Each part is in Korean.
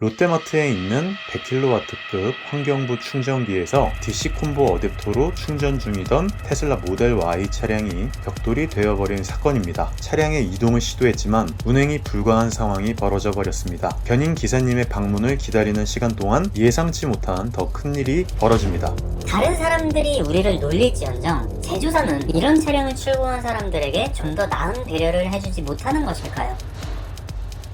롯데마트에 있는 100kW급 환경부 충전기에서 DC 콤보 어댑터로 충전 중이던 테슬라 모델 Y 차량이 벽돌이 되어버린 사건입니다. 차량의 이동을 시도했지만 운행이 불가한 상황이 벌어져 버렸습니다. 견인 기사님의 방문을 기다리는 시간 동안 예상치 못한 더 큰 일이 벌어집니다. 다른 사람들이 우리를 놀릴지언정 제조사는 이런 차량을 출고한 사람들에게 좀 더 나은 배려를 해주지 못하는 것일까요?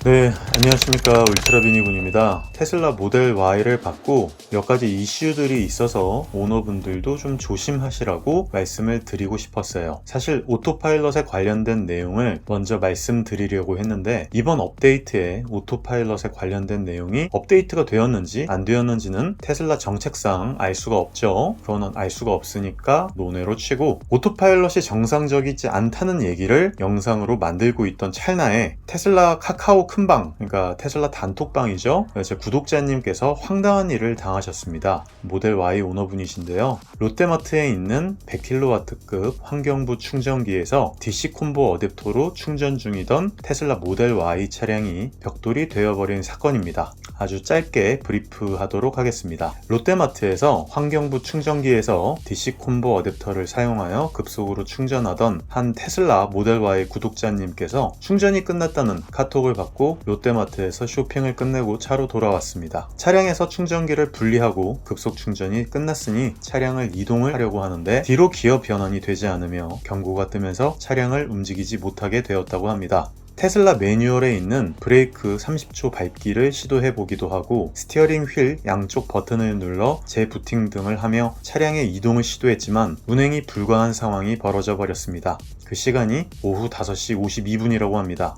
네, 안녕하십니까. 울트라비니군입니다. 테슬라 모델 Y를 받고 몇 가지 이슈들이 있어서 오너분들도 좀 조심하시라고 말씀을 드리고 싶었어요. 사실 오토파일럿에 관련된 내용을 먼저 말씀드리려고 했는데 이번 업데이트에 오토파일럿에 관련된 내용이 업데이트가 되었는지 안 되었는지는 테슬라 정책상 알 수가 없죠. 그거는 알 수가 없으니까 논외로 치고 오토파일럿이 정상적이지 않다는 얘기를 영상으로 만들고 있던 찰나에 테슬라 카카오 큰 방, 그러니까 테슬라 단톡방이죠. 제 구독자님께서 황당한 일을 당하셨습니다. 모델 Y 오너분이신데요. 롯데마트에 있는 100kW급 환경부 충전기에서 DC 콤보 어댑터로 충전 중이던 테슬라 모델 Y 차량이 벽돌이 되어버린 사건입니다. 아주 짧게 브리프 하도록 하겠습니다. 롯데마트에서 환경부 충전기에서 DC 콤보 어댑터를 사용하여 급속으로 충전하던 한 테슬라 모델 Y 구독자님께서 충전이 끝났다는 카톡을 받고 롯데마트에서 쇼핑을 끝내고 차로 돌아왔습니다. 차량에서 충전기를 분리하고 급속 충전이 끝났으니 차량을 이동을 하려고 하는데 뒤로 기어 변환이 되지 않으며 경고가 뜨면서 차량을 움직이지 못하게 되었다고 합니다. 테슬라 매뉴얼에 있는 브레이크 30초 밟기를 시도해 보기도 하고 스티어링 휠 양쪽 버튼을 눌러 재부팅 등을 하며 차량의 이동을 시도했지만 운행이 불가한 상황이 벌어져 버렸습니다. 그 시간이 오후 5시 52분이라고 합니다.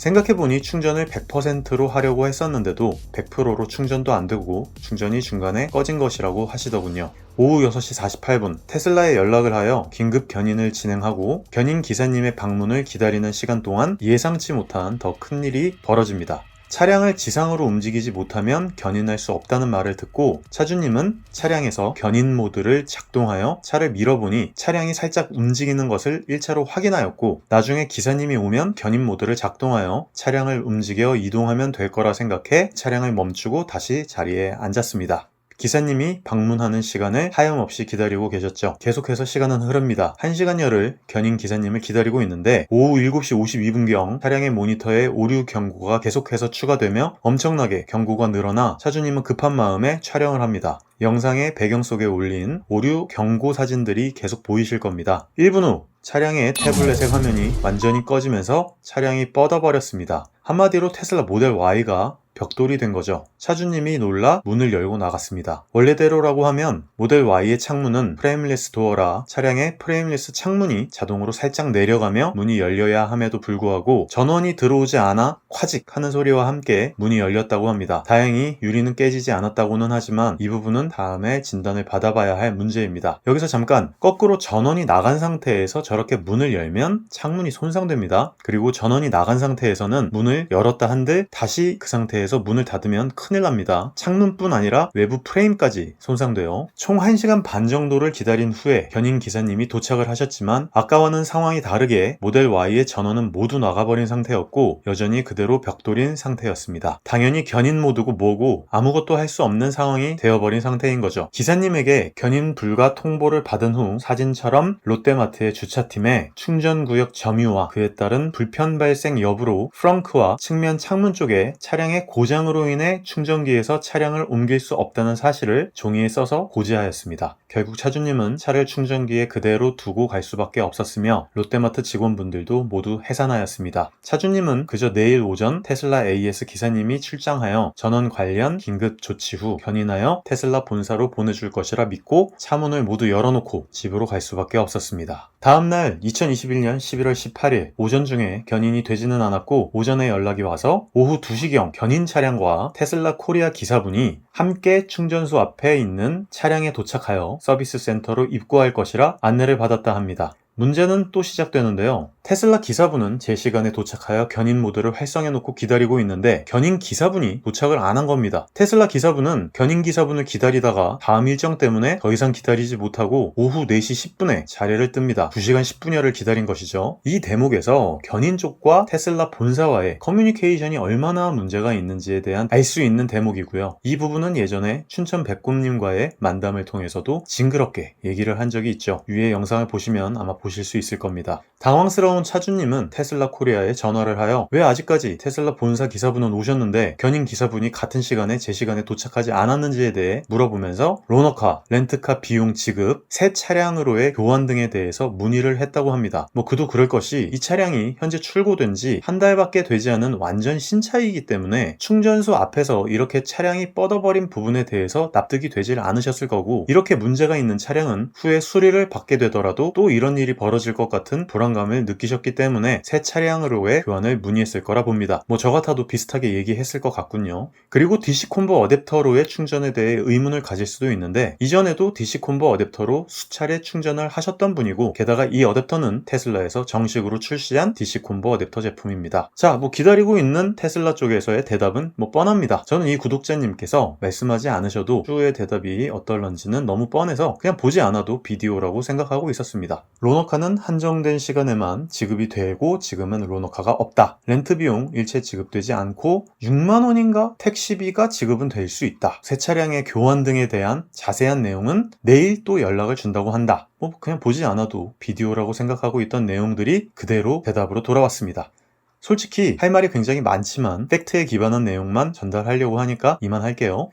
생각해보니 충전을 100%로 하려고 했었는데도 100%로 충전도 안 되고 충전이 중간에 꺼진 것이라고 하시더군요. 오후 6시 48분 테슬라에 연락을 하여 긴급 견인을 진행하고 견인 기사님의 방문을 기다리는 시간 동안 예상치 못한 더 큰 일이 벌어집니다. 차량을 지상으로 움직이지 못하면 견인할 수 없다는 말을 듣고 차주님은 차량에서 견인 모드를 작동하여 차를 밀어보니 차량이 살짝 움직이는 것을 1차로 확인하였고 나중에 기사님이 오면 견인 모드를 작동하여 차량을 움직여 이동하면 될 거라 생각해 차량을 멈추고 다시 자리에 앉았습니다. 기사님이 방문하는 시간을 하염없이 기다리고 계셨죠. 계속해서 시간은 흐릅니다. 1시간여를 견인 기사님을 기다리고 있는데 오후 7시 52분경 차량의 모니터에 오류 경고가 계속해서 추가되며 엄청나게 경고가 늘어나 차주님은 급한 마음에 촬영을 합니다. 영상의 배경 속에 올린 오류 경고 사진들이 계속 보이실 겁니다. 1분 후 차량의 태블릿의 화면이 완전히 꺼지면서 차량이 뻗어버렸습니다. 한마디로 테슬라 모델 Y가 벽돌이 된 거죠. 차주님이 놀라 문을 열고 나갔습니다. 원래대로라고 하면 모델 Y의 창문은 프레임리스 도어라 차량의 프레임리스 창문이 자동으로 살짝 내려가며 문이 열려야 함에도 불구하고 전원이 들어오지 않아 콰직 하는 소리와 함께 문이 열렸다고 합니다. 다행히 유리는 깨지지 않았다고는 하지만 이 부분은 다음에 진단을 받아봐야 할 문제입니다. 여기서 잠깐 거꾸로 전원이 나간 상태에서 저렇게 문을 열면 창문이 손상됩니다. 그리고 전원이 나간 상태에서는 문을 열었다 한들 다시 그 상태에 서 문을 닫으면 큰일 납니다. 창문뿐 아니라 외부 프레임까지 손상돼요. 총 1시간 반 정도를 기다린 후에 견인 기사님이 도착을 하셨지만 아까와는 상황이 다르게 모델 Y의 전원은 모두 나가버린 상태였고 여전히 그대로 벽돌인 상태였습니다. 당연히 견인 모드고 뭐고 아무것도 할 수 없는 상황이 되어버린 상태인 거죠. 기사님에게 견인 불가 통보를 받은 후 사진처럼 롯데마트의 주차팀에 충전구역 점유와 그에 따른 불편 발생 여부로 프렁크와 측면 창문 쪽에 차량의 고장으로 인해 충전기에서 차량을 옮길 수 없다는 사실을 종이에 써서 고지하였습니다. 결국 차주님은 차를 충전기에 그대로 두고 갈 수밖에 없었으며 롯데마트 직원분들도 모두 해산하였습니다. 차주님은 그저 내일 오전 테슬라 AS 기사님이 출장하여 전원 관련 긴급 조치 후 견인하여 테슬라 본사로 보내줄 것이라 믿고 차문을 모두 열어놓고 집으로 갈 수밖에 없었습니다. 다음날 2021년 11월 18일 오전 중에 견인이 되지는 않았고 오전에 연락이 와서 오후 2시경 견인 차량과 테슬라 코리아 기사분이 함께 충전소 앞에 있는 차량에 도착하여 서비스 센터로 입고할 것이라 안내를 받았다 합니다. 문제는 또 시작되는데요. 테슬라 기사분은 제 시간에 도착하여 견인 모드를 활성해놓고 기다리고 있는데 견인 기사분이 도착을 안 한 겁니다. 테슬라 기사분은 견인 기사분을 기다리다가 다음 일정 때문에 더 이상 기다리지 못하고 오후 4시 10분에 자리를 뜹니다. 2시간 10분여를 기다린 것이죠. 이 대목에서 견인 쪽과 테슬라 본사와의 커뮤니케이션이 얼마나 문제가 있는지에 대한 알 수 있는 대목이고요. 이 부분은 예전에 춘천 백곰님과의 만담을 통해서도 징그럽게 얘기를 한 적이 있죠. 위에 영상을 보시면 아마 보실 수 있을 겁니다. 당황스러운 차주님은 테슬라 코리아에 전화를 하여 왜 아직까지 테슬라 본사 기사분은 오셨는데 견인 기사분이 같은 시간에 제 시간에 도착하지 않았는지에 대해 물어보면서 로너카, 렌트카 비용 지급, 새 차량으로의 교환 등에 대해서 문의를 했다고 합니다. 뭐 그도 그럴 것이 이 차량이 현재 출고된 지 한 달밖에 되지 않은 완전 신차이기 때문에 충전소 앞에서 이렇게 차량이 뻗어버린 부분에 대해서 납득이 되질 않으셨을 거고 이렇게 문제가 있는 차량은 후에 수리를 받게 되더라도 또 이런 일이 벌어질 것 같은 불안감을 느끼 셨기 때문에 새 차량으로의 교환을 문의했을 거라 봅니다. 뭐 저 같아도 비슷하게 얘기했을 것 같군요. 그리고 DC 콤보 어댑터로의 충전에 대해 의문을 가질 수도 있는데 이전에도 DC 콤보 어댑터로 수차례 충전을 하셨던 분이고 게다가 이 어댑터는 테슬라에서 정식으로 출시한 DC 콤보 어댑터 제품입니다. 자, 뭐 기다리고 있는 테슬라 쪽에서의 대답은 뭐 뻔합니다. 저는 이 구독자님께서 말씀하지 않으셔도 추후의 대답이 어떨런지는 너무 뻔해서 그냥 보지 않아도 비디오라고 생각하고 있었습니다. 로너카는 한정된 시간에만 지급이 되고 지금은 로너카가 없다. 렌트 비용 일체 지급되지 않고 6만 원인가 택시비가 지급은 될 수 있다. 새 차량의 교환 등에 대한 자세한 내용은 내일 또 연락을 준다고 한다. 뭐 그냥 보지 않아도 비디오라고 생각하고 있던 내용들이 그대로 대답으로 돌아왔습니다. 솔직히 할 말이 굉장히 많지만 팩트에 기반한 내용만 전달하려고 하니까 이만 할게요.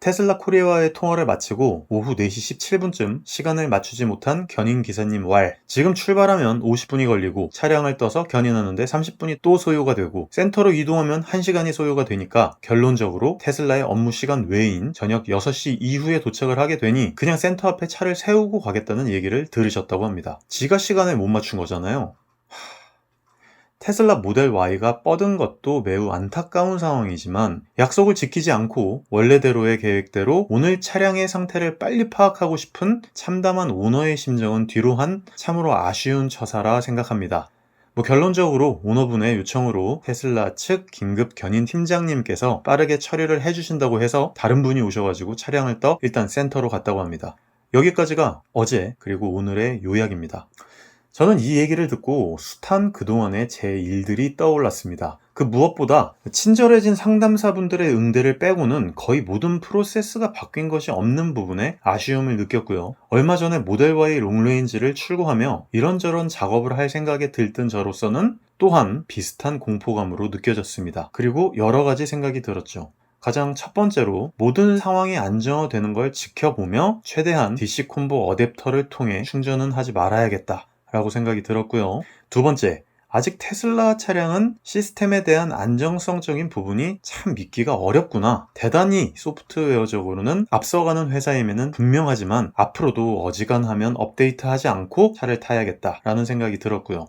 테슬라 코리아와의 통화를 마치고 오후 4시 17분쯤 시간을 맞추지 못한 견인 기사님 왈. 지금 출발하면 50분이 걸리고 차량을 떠서 견인하는데 30분이 또 소요가 되고 센터로 이동하면 1시간이 소요가 되니까 결론적으로 테슬라의 업무 시간 외인 저녁 6시 이후에 도착을 하게 되니 그냥 센터 앞에 차를 세우고 가겠다는 얘기를 들으셨다고 합니다. 지가 시간을 못 맞춘 거잖아요. 테슬라 모델 Y가 뻗은 것도 매우 안타까운 상황이지만 약속을 지키지 않고 원래대로의 계획대로 오늘 차량의 상태를 빨리 파악하고 싶은 참담한 오너의 심정은 뒤로 한 참으로 아쉬운 처사라 생각합니다. 뭐 결론적으로 오너분의 요청으로 테슬라 측 긴급 견인 팀장님께서 빠르게 처리를 해주신다고 해서 다른 분이 오셔가지고 차량을 떠 일단 센터로 갔다고 합니다. 여기까지가 어제 그리고 오늘의 요약입니다. 저는 이 얘기를 듣고 숱한 그동안의 제 일들이 떠올랐습니다. 그 무엇보다 친절해진 상담사분들의 응대를 빼고는 거의 모든 프로세스가 바뀐 것이 없는 부분에 아쉬움을 느꼈고요. 얼마 전에 모델 Y 롱레인지를 출고하며 이런저런 작업을 할 생각에 들뜬 저로서는 또한 비슷한 공포감으로 느껴졌습니다. 그리고 여러 가지 생각이 들었죠. 가장 첫 번째로 모든 상황이 안정화되는 걸 지켜보며 최대한 DC 콤보 어댑터를 통해 충전은 하지 말아야겠다. 라고 생각이 들었고요. 두 번째, 아직 테슬라 차량은 시스템에 대한 안정성적인 부분이 참 믿기가 어렵구나. 대단히 소프트웨어적으로는 앞서가는 회사임에는 분명하지만 앞으로도 어지간하면 업데이트하지 않고 차를 타야겠다라는 생각이 들었고요.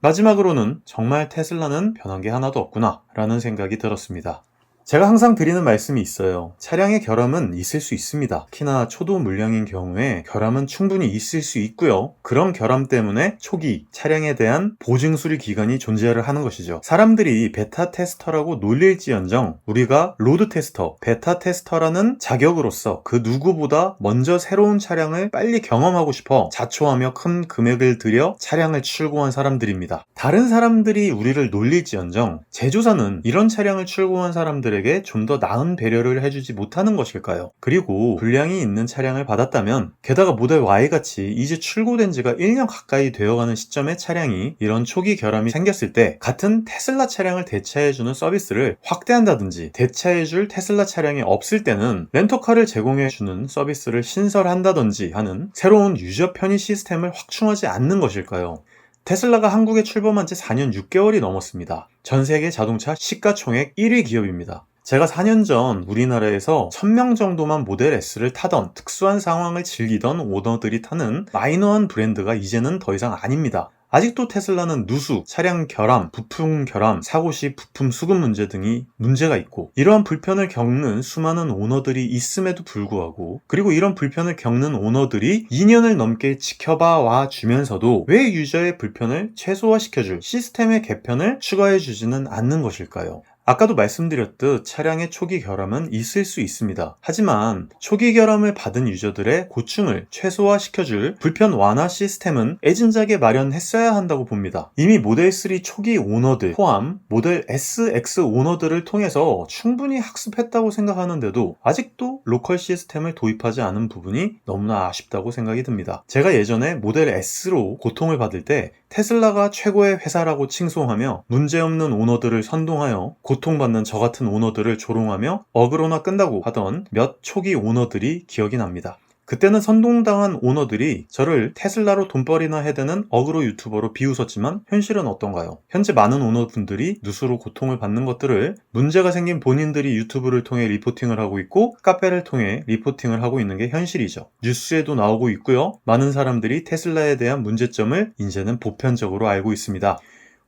마지막으로는 정말 테슬라는 변한 게 하나도 없구나 라는 생각이 들었습니다. 제가 항상 드리는 말씀이 있어요. 차량의 결함은 있을 수 있습니다. 특히나 초도 물량인 경우에 결함은 충분히 있을 수 있고요. 그런 결함 때문에 초기 차량에 대한 보증 수리 기간이 존재를 하는 것이죠. 사람들이 베타 테스터라고 놀릴지언정 우리가 로드 테스터, 베타 테스터라는 자격으로서 그 누구보다 먼저 새로운 차량을 빨리 경험하고 싶어 자초하며 큰 금액을 들여 차량을 출고한 사람들입니다. 다른 사람들이 우리를 놀릴지언정 제조사는 이런 차량을 출고한 사람들의 에게 좀 더 나은 배려를 해주지 못하는 것일까요? 그리고 불량이 있는 차량을 받았다면 게다가 모델 Y 같이 이제 출고된 지가 1년 가까이 되어가는 시점에 차량이 이런 초기 결함이 생겼을 때 같은 테슬라 차량을 대체해주는 서비스를 확대한다든지 대체해줄 테슬라 차량이 없을 때는 렌터카를 제공해주는 서비스를 신설한다든지 하는 새로운 유저 편의 시스템을 확충하지 않는 것일까요? 테슬라가 한국에 출범한 지 4년 6개월이 넘었습니다. 전 세계 자동차 시가총액 1위 기업입니다. 제가 4년 전 우리나라에서 1000명 정도만 모델 S를 타던 특수한 상황을 즐기던 오너들이 타는 마이너한 브랜드가 이제는 더 이상 아닙니다. 아직도 테슬라는 누수, 차량 결함, 부품 결함, 사고 시 부품 수급 문제 등이 문제가 있고 이러한 불편을 겪는 수많은 오너들이 있음에도 불구하고 그리고 이런 불편을 겪는 오너들이 2년을 넘게 지켜봐 와 주면서도 왜 유저의 불편을 최소화시켜줄 시스템의 개편을 추가해 주지는 않는 것일까요? 아까도 말씀드렸듯 차량의 초기 결함은 있을 수 있습니다. 하지만 초기 결함을 받은 유저들의 고충을 최소화시켜줄 불편 완화 시스템은 애진작에 마련했어야 한다고 봅니다. 이미 모델 3 초기 오너들 포함 모델 SX 오너들을 통해서 충분히 학습했다고 생각하는데도 아직도 로컬 시스템을 도입하지 않은 부분이 너무나 아쉽다고 생각이 듭니다. 제가 예전에 모델 S로 고통을 받을 때 테슬라가 최고의 회사라고 칭송하며 문제없는 오너들을 선동하여 고통받는 저 같은 오너들을 조롱하며 어그로나 끈다고 하던 몇 초기 오너들이 기억이 납니다. 그때는 선동당한 오너들이 저를 테슬라로 돈벌이나 해대는 어그로 유튜버로 비웃었지만 현실은 어떤가요? 현재 많은 오너분들이 누수로 고통을 받는 것들을 문제가 생긴 본인들이 유튜브를 통해 리포팅을 하고 있고 카페를 통해 리포팅을 하고 있는 게 현실이죠. 뉴스에도 나오고 있고요. 많은 사람들이 테슬라에 대한 문제점을 이제는 보편적으로 알고 있습니다.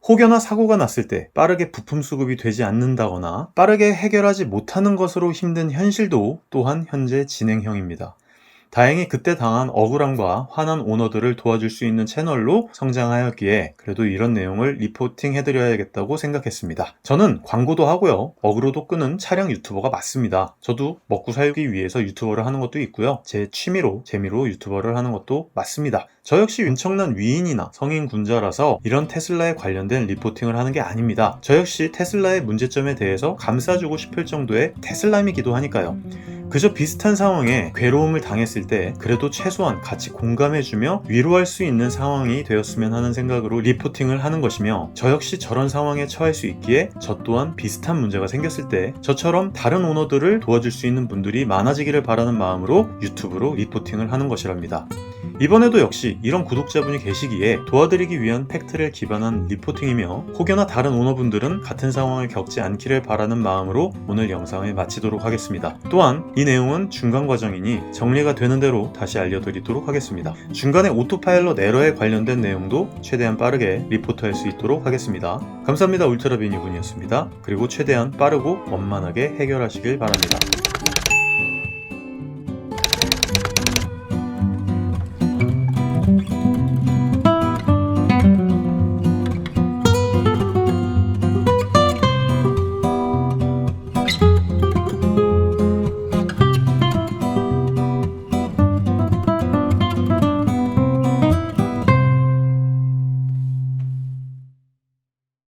혹여나 사고가 났을 때 빠르게 부품 수급이 되지 않는다거나 빠르게 해결하지 못하는 것으로 힘든 현실도 또한 현재 진행형입니다. 다행히 그때 당한 억울함과 화난 오너들을 도와줄 수 있는 채널로 성장하였기에 그래도 이런 내용을 리포팅 해드려야겠다고 생각했습니다. 저는 광고도 하고요. 어그로도 끄는 차량 유튜버가 맞습니다. 저도 먹고 살기 위해서 유튜버를 하는 것도 있고요. 제 취미로 재미로 유튜버를 하는 것도 맞습니다. 저 역시 엄청난 위인이나 성인 군자라서 이런 테슬라에 관련된 리포팅을 하는 게 아닙니다. 저 역시 테슬라의 문제점에 대해서 감싸주고 싶을 정도의 테슬람이기도 하니까요. 그저 비슷한 상황에 괴로움을 당했을 때 그래도 최소한 같이 공감해주며 위로할 수 있는 상황이 되었으면 하는 생각으로 리포팅을 하는 것이며 저 역시 저런 상황에 처할 수 있기에 저 또한 비슷한 문제가 생겼을 때 저처럼 다른 오너들을 도와줄 수 있는 분들이 많아지기를 바라는 마음으로 유튜브로 리포팅을 하는 것이랍니다. 이번에도 역시 이런 구독자분이 계시기에 도와드리기 위한 팩트를 기반한 리포팅이며 혹여나 다른 오너분들은 같은 상황을 겪지 않기를 바라는 마음으로 오늘 영상을 마치도록 하겠습니다. 또한 이 내용은 중간 과정이니 정리가 되는 대로 다시 알려드리도록 하겠습니다. 중간에 오토파일럿 에러에 관련된 내용도 최대한 빠르게 리포트할 수 있도록 하겠습니다. 감사합니다. 울트라비니군이었습니다. 그리고 최대한 빠르고 원만하게 해결하시길 바랍니다.